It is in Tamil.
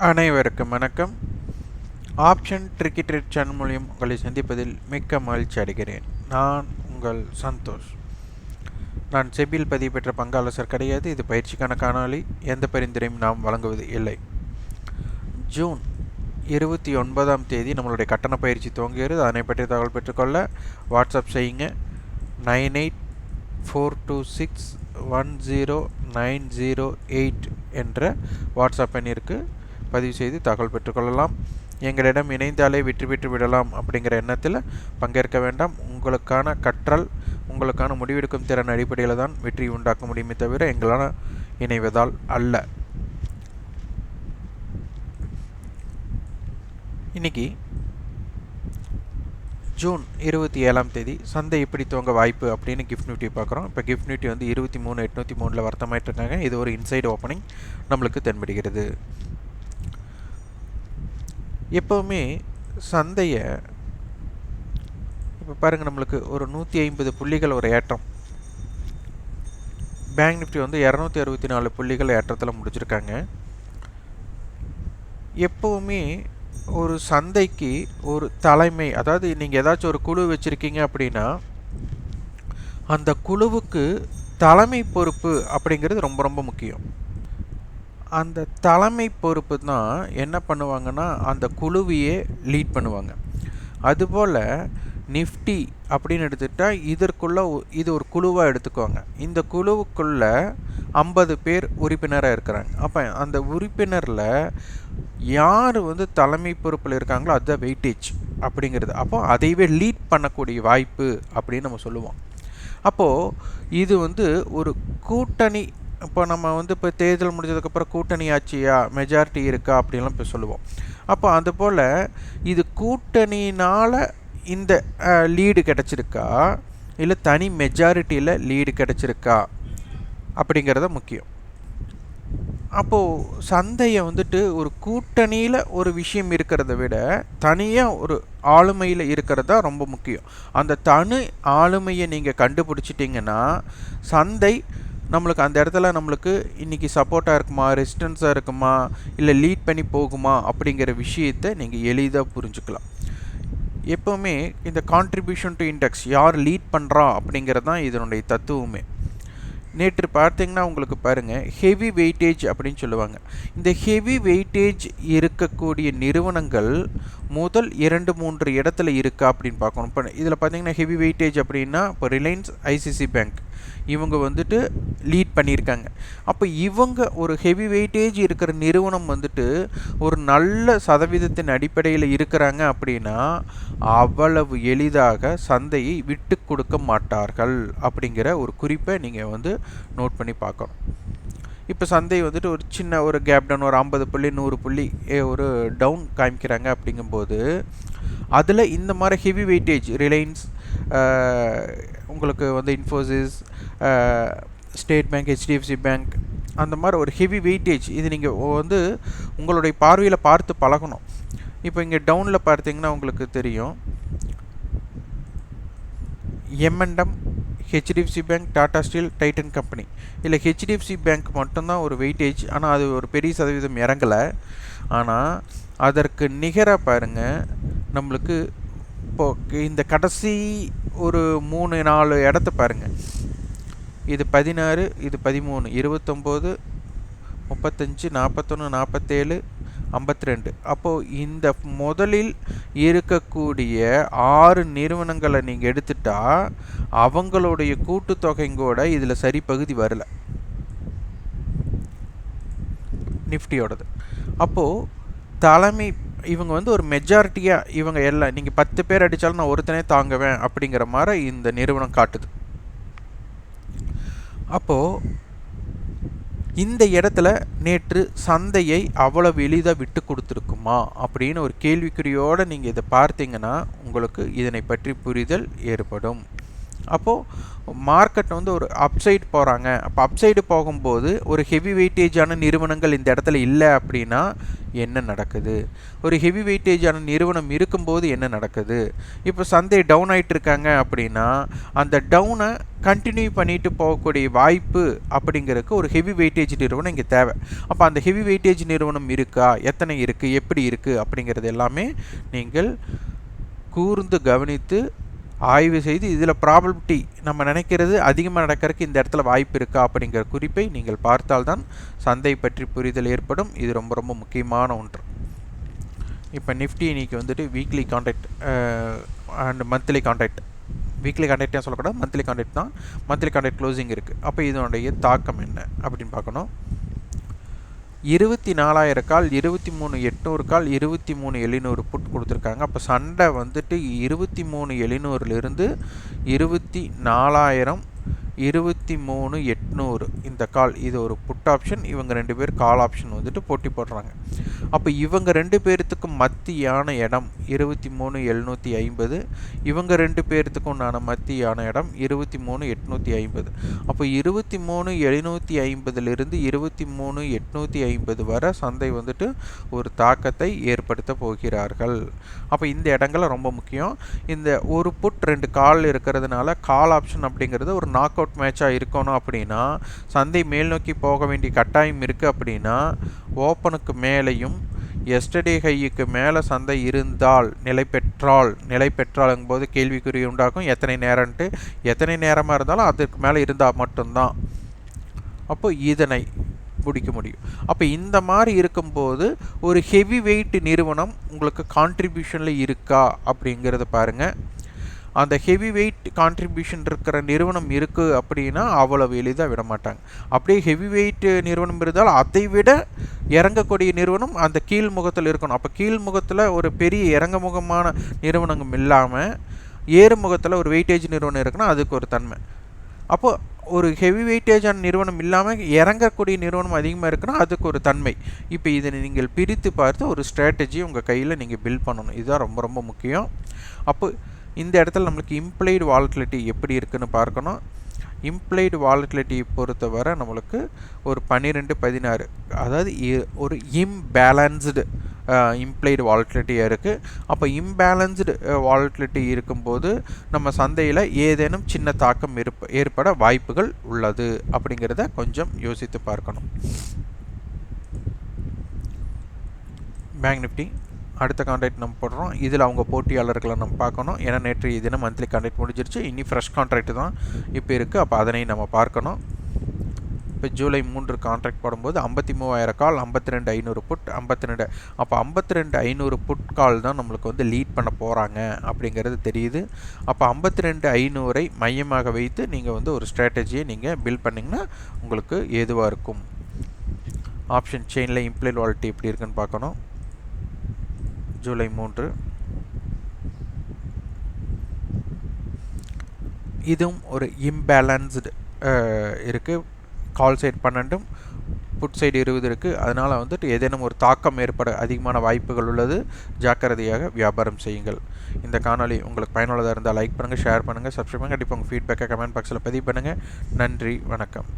அனைவருக்கும் வணக்கம். ஆப்ஷன் ட்ரிக்கி ட்ரிக் சேனல் மூலியம் உங்களை சந்திப்பதில் மிக்க மகிழ்ச்சி அடைகிறேன். நான் உங்கள் சந்தோஷ். நான் செபியில் பதிவு பெற்ற பங்காளசர் கிடையாது. இது பயிற்சிக்கான காணொலி எந்த பரிந்துரையும் நாம் வழங்குவது இல்லை. ஜூன் இருபத்தி ஒன்பதாம் தேதி நம்மளுடைய கட்டண பயிற்சி துவங்குகிறது. அதனை பற்றி தகவல் பெற்றுக்கொள்ள வாட்ஸ்அப் செய்யுங்க. Nine eight four two six one zero nine zero eight என்ற வாட்ஸ்அப் எண்ணிற்கு பதிவு செய்து தகவல் பெற்றுக்கொள்ளலாம். எங்களிடம் இணைந்தாலே வெற்றி பெற்று விடலாம் அப்படிங்கிற எண்ணத்தில் பங்கேற்க வேண்டாம். உங்களுக்கான கற்றல் உங்களுக்கான முடிவெடுக்கும் திறன் அடிப்படையில் தான் வெற்றி உண்டாக்க முடியுமே தவிர எங்களால் இணைவதால் அல்ல. இன்னைக்கு ஜூன் இருபத்தி ஏழாம் தேதி சந்தை எப்படி துவங்க வாய்ப்பு அப்படின்னு கிஃப்ட் நியூட்டி பார்க்குறோம். இப்போ கிஃப்ட் நியூட்டி வந்து இருபத்தி மூணு எட்நூற்றி மூணில் வர்த்தமாயிட்டு இருக்காங்க. இது ஒரு இன்சைடு ஓப்பனிங் நம்மளுக்கு தென்படுகிறது. எப்போவுமே சந்தையை இப்போ பாருங்கள் நம்மளுக்கு ஒரு நூற்றி ஐம்பது புள்ளிகள் ஒரு ஏற்றம். பேங்க் நிஃப்டி வந்து இரநூத்தி அறுபத்தி நாலு புள்ளிகள் ஏற்றத்தில் முடிச்சிருக்காங்க. எப்போவுமே ஒரு சந்தைக்கு ஒரு தலைமை அதாவது நீங்கள் ஏதாச்சும் ஒரு குழு வச்சுருக்கீங்க அப்படின்னா அந்த குழுவுக்கு தலைமை பொறுப்பு அப்படிங்கிறது ரொம்ப ரொம்ப முக்கியம். அந்த தலைமை பொறுப்பு தான் என்ன பண்ணுவாங்கன்னா அந்த குழுவையே லீட் பண்ணுவாங்க. அதுபோல் நிஃப்டி அப்படின்னு எடுத்துக்கிட்டால் இதற்குள்ள இது ஒரு குழுவாக எடுத்துக்குவாங்க. இந்த குழுவுக்குள்ள ஐம்பது பேர் உறுப்பினராக இருக்கிறாங்க. அப்போ அந்த உறுப்பினரில் யார் வந்து தலைமை பொறுப்பில் இருக்காங்களோ அதுதான் வெயிட்டேஜ் அப்படிங்கிறது. அப்போ அதையவே லீட் பண்ணக்கூடிய வாய்ப்பு அப்படின்னு நம்ம சொல்லுவோம். அப்போது இது வந்து ஒரு கூட்டணி இப்போ நம்ம வந்து இப்போ தேர்தல் முடிஞ்சதுக்கப்புறம் கூட்டணி ஆட்சியா? மெஜாரிட்டி இருக்கா? அப்படின்லாம் இப்போ சொல்லுவோம். அப்போ அதுபோல் இது கூட்டணினால் இந்த லீடு கிடச்சிருக்கா? இல்லை தனி மெஜாரிட்டியில் லீடு கிடச்சிருக்கா? அப்படிங்கிறத முக்கியம். அப்போது சந்தையை வந்துட்டு ஒரு கூட்டணியில் ஒரு விஷயம் இருக்கிறத விட தனியாக ஒரு ஆளுமையில் இருக்கிறது தான் ரொம்ப முக்கியம். அந்த தனி ஆளுமையை நீங்கள் கண்டுபிடிச்சிட்டிங்கன்னா சந்தை நம்மளுக்கு அந்த இடத்துல நம்மளுக்கு இன்றைக்கி சப்போர்ட்டாக இருக்குமா ரெசிஸ்டன்ஸாக இருக்குமா இல்லை லீட் பண்ணி போகுமா அப்படிங்கிற விஷயத்தை நீங்கள் எளிதாக புரிஞ்சுக்கலாம். எப்போவுமே இந்த கான்ட்ரிபியூஷன் டு இண்டெக்ஸ் யார் லீட் பண்ணுறா அப்படிங்கிறது தான் இதனுடைய தத்துவமே. நேற்று பார்த்தீங்கன்னா உங்களுக்கு பாருங்கள் ஹெவி வெயிட்டேஜ் அப்படின்னு சொல்லுவாங்க. இந்த ஹெவி வெயிட்டேஜ் இருக்கக்கூடிய நிறுவனங்கள் முதல் இரண்டு மூன்று இடத்துல இருக்கா அப்படின்னு பார்க்கணும். இப்போ இதில் பார்த்தீங்கன்னா ஹெவி வெயிட்டேஜ் அப்படின்னா இப்போ ரிலையன்ஸ் ஐசிசி பேங்க் இவங்க வந்துட்டு லீட் பண்ணியிருக்காங்க. அப்போ இவங்க ஒரு ஹெவி வெயிட்டேஜ் இருக்கிற நிறுவனம் வந்துட்டு ஒரு நல்ல சதவீதத்தின் அடிப்படையில் இருக்கிறாங்க அப்படின்னா அவ்வளவு எளிதாக சந்தையை விட்டு கொடுக்க மாட்டார்கள் அப்படிங்கிற ஒரு குறிப்பை நீங்கள் வந்து நோட் பண்ணி பார்க்கணும். இப்போ சந்தை வந்துட்டு ஒரு சின்ன ஒரு கேப் டவுன் ஒரு ஐம்பது புள்ளி நூறு புள்ளி ஒரு டவுன் காமிக்கிறாங்க அப்படிங்கும்போது அதில் இந்த மாதிரி ஹெவி வெயிட்டேஜ் ரிலையன்ஸ் உங்களுக்கு வந்து Infosys State Bank HDFC Bank அந்த மாதிரி ஒரு ஹெவி வெயிட்டேஜ் இது நீங்கள் வந்து உங்களுடைய பார்வையில் பார்த்து பழகணும். இப்போ இங்கே டவுனில் பார்த்தீங்கன்னா உங்களுக்கு தெரியும். Momentum HDFC Bank Tata Steel Titan company இல்லை ஹெச்டிஎஃப்சி பேங்க் மட்டும்தான் ஒரு வெயிட்டேஜ் ஆனால் அது ஒரு பெரிய சதவீதம் இறங்கலை. ஆனால் அதற்கு நிகராக பாருங்கள் நம்மளுக்கு இப்போது இந்த கடைசி ஒரு மூணு நாலு இடத்த பாருங்கள் இது பதினாறு இது பதிமூணு இருபத்தொம்போது முப்பத்தஞ்சு நாற்பத்தொன்று நாற்பத்தேழு ஐம்பத்தி ரெண்டு அப்போது இந்த முதலில் இருக்கக்கூடிய ஆறு நிறுவனங்களை நீங்கள் எடுத்துட்டா அவங்களுடைய கூட்டுத்தொகைங்கூட இதில் சரி பகுதி வரல. நிஃப்டியோடது. அப்போது தலைமை இவங்க வந்து ஒரு மெஜாரிட்டியாக இவங்க எல்லாம் நீங்கள் பத்து பேர் அடித்தாலும் நான் ஒருத்தனே தாங்குவேன் அப்படிங்கிற மாதிரி இந்த நிறுவனம் காட்டுது. அப்போது இந்த இடத்துல நேற்று சந்தையை அவ்வளவு எளிதாக விட்டு கொடுத்துருக்குமா அப்படின்னு ஒரு கேள்விக்குறியோடு நீங்கள் இதை பார்த்தீங்கன்னா உங்களுக்கு இதனை பற்றி புரிதல் ஏற்படும். அப்போது மார்க்கெட் வந்து ஒரு அப்சைடு போகிறாங்க அப்போ அப்சைடு போகும்போது ஒரு ஹெவி வெயிட்டேஜான நிறுவனங்கள் இந்த இடத்துல இல்லை அப்படின்னா என்ன நடக்குது? ஒரு ஹெவி வெயிட்டேஜான நிறுவனம் இருக்கும்போது என்ன நடக்குது? இப்போ சந்தை டவுன் ஆகிட்டு இருக்காங்க அப்படின்னா அந்த டவுனை கண்டினியூ பண்ணிட்டு போகக்கூடிய வாய்ப்பு அப்படிங்கிறதுக்கு ஒரு ஹெவி வெயிட்டேஜ் நிறுவனம் இங்கே தேவை. அப்போ அந்த ஹெவி வெயிட்டேஜ் நிறுவனம் இருக்கா? எத்தனை இருக்குது எப்படி இருக்குது அப்படிங்கிறது எல்லாமே நீங்கள் கூர்ந்து கவனித்து ஆய்வு செய்து இதில் ப்ராபபிலிட்டி நம்ம நினைக்கிறது அதிகமாக நடக்கிறதுக்கு இந்த இடத்துல வாய்ப்பு இருக்கா அப்படிங்கிற குறிப்பை நீங்கள் பார்த்தால்தான் சந்தை பற்றி புரிதல் ஏற்படும். இது ரொம்ப ரொம்ப முக்கியமான ஒன்று. இப்போ நிஃப்டி இன்னைக்கு வந்துட்டு weekly contract and monthly contract weekly கான்டாக்டே சொல்லக்கூடாது மந்த்லி கான்டாக்ட் தான். மந்த்லி கான்டாக்ட் க்ளோசிங் இருக்குது அப்போ இதனுடைய தாக்கம் என்ன அப்படின்னு பார்க்கணும். இருபத்தி நாலாயிரம் கால் இருபத்தி மூணு எட்நூறு கால் இருபத்தி மூணு எழுநூறு புட் கொடுத்துருக்காங்க. அப்போ சண்டை வந்துட்டு இருபத்தி மூணு எழுநூறுலேருந்து இருபத்தி நாலாயிரம் இருபத்தி மூணு எட்நூறு இந்த கால். இது ஒரு புட் ஆப்ஷன் இவங்க ரெண்டு பேர் கால் ஆப்ஷன் வந்துட்டு போட்டி போடுறாங்க. அப்போ இவங்க ரெண்டு பேர்த்துக்கும் மத்தியான இடம் இருபத்தி மூணு எழுநூற்றி ஐம்பது. இவங்க ரெண்டு பேர்த்துக்கும் உண்டான மத்தியான இடம் இருபத்தி மூணு எட்நூற்றி ஐம்பது. அப்போ இருபத்தி மூணு எழுநூற்றி ஐம்பதுலேருந்து இருபத்தி மூணு எட்நூற்றி ஐம்பது வரை சந்தை வந்துட்டு ஒரு தாக்கத்தை ஏற்படுத்த போகிறார்கள். அப்போ இந்த இடங்கள் ரொம்ப முக்கியம். இந்த ஒரு புட் ரெண்டு கால் இருக்கிறதுனால கால் ஆப்ஷன் அப்படிங்கிறது ஒரு நாக் அவுட் மேட்சாக இருக்கணும் அப்படின்னா சந்தை மேல் நோக்கி போக வேண்டிய கட்டாயம் இருக்குது அப்படின்னா ஓப்பனுக்கு மேலேயும் எஸ்டடி ஹையுக்கு மேலே சந்தை இருந்தால் நிலை பெற்றால் நிலை பெற்றாலுங்கும் போது கேள்விக்குறி உண்டாகும். எத்தனை நேரம்ன்ட்டு எத்தனை நேரமாக இருந்தாலும் அதற்கு மேலே இருந்தால் மட்டும்தான். அப்போ இதனை பிடிக்க முடியும். அப்போ இந்த மாதிரி இருக்கும்போது ஒரு ஹெவி வெயிட் நிறுவனம் உங்களுக்கு கான்ட்ரிபியூஷனில் இருக்கா அப்படிங்கிறத பாருங்கள் அந்த ஹெவி வெயிட் கான்ட்ரிபியூஷன் இருக்கிற நிறுவனம் இருக்குது அப்படின்னா அவ்வளவு எளிதாக விட மாட்டாங்க. அப்படியே ஹெவி வெயிட் நிறுவனம் இருந்தால் அதை விட இறங்கக்கூடிய நிறுவனம் அந்த கீழ் முகத்தில் இருக்கணும். அப்போ கீழ் முகத்தில் ஒரு பெரிய இறங்கமுகமான நிறுவனங்கள் இல்லாமல் ஏறு முகத்தில் ஒரு வெயிட்டேஜ் நிறுவனம் இருக்குன்னா அதுக்கு ஒரு தன்மை. அப்போது ஒரு ஹெவி வெயிட்டேஜான நிறுவனம் இல்லாமல் இறங்கக்கூடிய நிறுவனம் அதிகமாக இருக்குன்னா அதுக்கு ஒரு தன்மை. இப்போ இதை நீங்கள் பிரித்து பார்த்து ஒரு ஸ்ட்ராட்டஜி உங்கள் கையில் நீங்கள் பில்ட் பண்ணணும். இதுதான் ரொம்ப ரொம்ப முக்கியம். அப்போ இந்த இடத்துல நம்மளுக்கு இம்ப்ளைடு வாலட்டிலிட்டி எப்படி இருக்குன்னு பார்க்கணும். இம்ப்ளைடு வாலட்டிலிட்டி பொறுத்தவரை நம்மளுக்கு ஒரு பன்னிரெண்டு பதினாறு அதாவது ஒரு இம்பேலன்ஸ்டு இம்ப்ளைடு வாலட்டிலிட்டியாக இருக்குது அப்போ இம்பேலன்ஸ்டு வாலட்டிலிட்டி இருக்கும்போது நம்ம சந்தையில் ஏதேனும் சின்ன தாக்கம் இருப்ப ஏற்பட வாய்ப்புகள் உள்ளது அப்படிங்கிறத கொஞ்சம் யோசித்து பார்க்கணும். பேங்க் நிஃப்டி அடுத்த கான்ட்ராக்ட் நம்ம போடுறோம். இதில் அவங்க போட்டியாளர்களை நம்ம பார்க்கணும். ஏன்னா நேற்று தினம் மந்த்லி கான்ட்ராக்ட் முடிஞ்சிருச்சு. இனி ஃப்ரெஷ் கான்ட்ராக்ட் தான் இப்போ இருக்குது அப்போ அதனை நம்ம பார்க்கணும். இப்போ ஜூலை மூன்று கான்ட்ராக்ட் போடும்போது ஐம்பத்தி மூவாயிரம் கால் ஐம்பத்தி ரெண்டு ஐநூறு புட் ஐம்பத்தி ரெண்டு. அப்போ ஐம்பத்தி ரெண்டு ஐநூறு புட் கால் தான் நம்மளுக்கு வந்து லீட் பண்ண போகிறாங்க அப்படிங்கிறது தெரியுது. அப்போ ஐம்பத்தி ரெண்டு ஐநூறை மையமாக வைத்து நீங்கள் வந்து ஒரு ஸ்ட்ராட்டஜியை நீங்கள் பில்ட் பண்ணிங்கன்னா உங்களுக்கு ஏதுவாக இருக்கும். ஆப்ஷன் செயினில் இம்ப்ளை வாலிட்டி எப்படி இருக்குன்னு பார்க்கணும். ஜூலை மூன்று. இதுவும் ஒரு இம்பேலன்ஸ்டு இருக்குது கால் சைட் பன்னெண்டும் புட் சைடு இருபது இருக்குது அதனால் வந்துட்டு ஏதேனும் ஒரு தாக்கம் ஏற்பட அதிகமான வாய்ப்புகள் உள்ளது. ஜாக்கிரதையாக வியாபாரம் செய்யுங்கள். இந்த காணொலி உங்களுக்கு பயனுள்ளதாக இருந்தால் லைக் பண்ணுங்கள் ஷேர் பண்ணுங்கள் சப்ஸ்கிரைப் பண்ணுங்கள் கண்டிப்பாக உங்கள் ஃபீட்பேக்கை கமெண்ட் பாக்ஸில் பதிவு பண்ணுங்கள் நன்றி வணக்கம்.